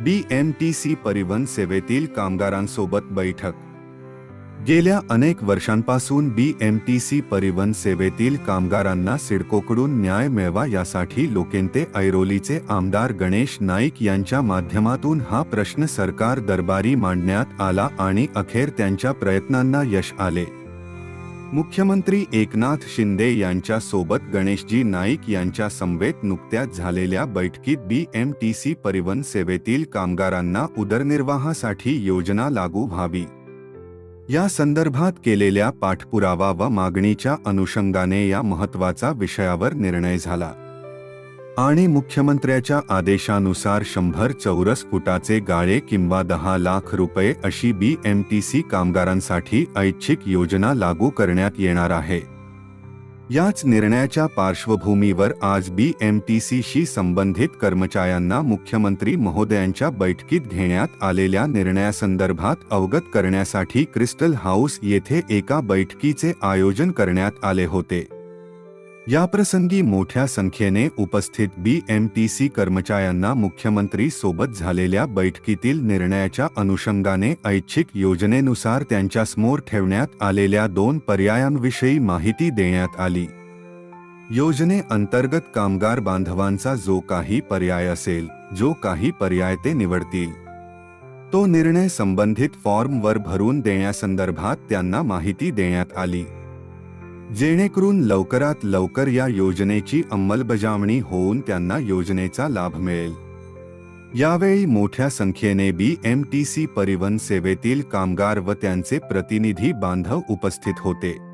BMTC परिवहन सेवेतील कामगारांसोबत बैठक. गेल्या अनेक वर्षांपासून बीएमटीसी परिवहन सेवेतील कामगारांना सिडकोकडून न्याय मिळवा यासाठी लोकेंते ऐरोलीचे आमदार गणेश नाईक यांच्या माध्यमातून हा प्रश्न सरकार दरबारी मांडण्यात आला आणि अखेर त्यांच्या प्रयत्नांना यश आले. मुख्यमंत्री एकनाथ शिंदे यांच्या सोबत गणेशजी नाईक यांच्या समवेत नुकत्याच झालेल्या बैठकीत बी एम टी सी परिवहन सेवेतील कामगारांना उदरनिर्वाहासाठी योजना लागू व्हावी. या संदर्भात केलेल्या पाठपुरावा व मागणीच्या अनुषंगाने या महत्त्वाचा विषयावर निर्णय झाला. आणि मुख्यमंत्र्याच्या आदेशानुसार शंभर चौरस फुटाचे गाळे किंवा दहा लाख रुपये अशी बी एम टी सी कामगारांसाठी ऐच्छिक योजना लागू करण्यात येणार आहे. याच निर्णयाच्या पार्श्वभूमीवर आज बी एम टी सीशी संबंधित कर्मचाऱ्यांना मुख्यमंत्री महोदयांच्या बैठकीत घेण्यात आलेल्या निर्णयासंदर्भात अवगत करण्यासाठी क्रिस्टल हाऊस येथे एका बैठकीचे आयोजन करण्यात आले होते. याप्रसंगी मोठ्या संख्येने उपस्थित बी एम टी सी कर्मचाऱ्यांना मुख्यमंत्री सोबत झालेल्या बैठकीतील निर्णयाच्या अनुषंगाने ऐच्छिक योजनेनुसार त्यांच्यासमोर ठेवण्यात आलेल्या दोन पर्यायांविषयी माहिती देण्यात आली. योजनेअंतर्गत कामगार बांधवांचा जो काही पर्याय असेल जो काही पर्याय ते निवडतील. तो निर्णय संबंधित फॉर्मवर भरून देण्यासंदर्भात त्यांना माहिती देण्यात आली. जेणेकरून लवकरात लवकर या योजनेची अंमलबजावणी होऊन त्यांना योजनेचा लाभ मिळेल. यावेळी मोठ्या संख्येने बी एम टी सी परिवहन सेवेतील कामगार व त्यांचे प्रतिनिधी बांधव उपस्थित होते.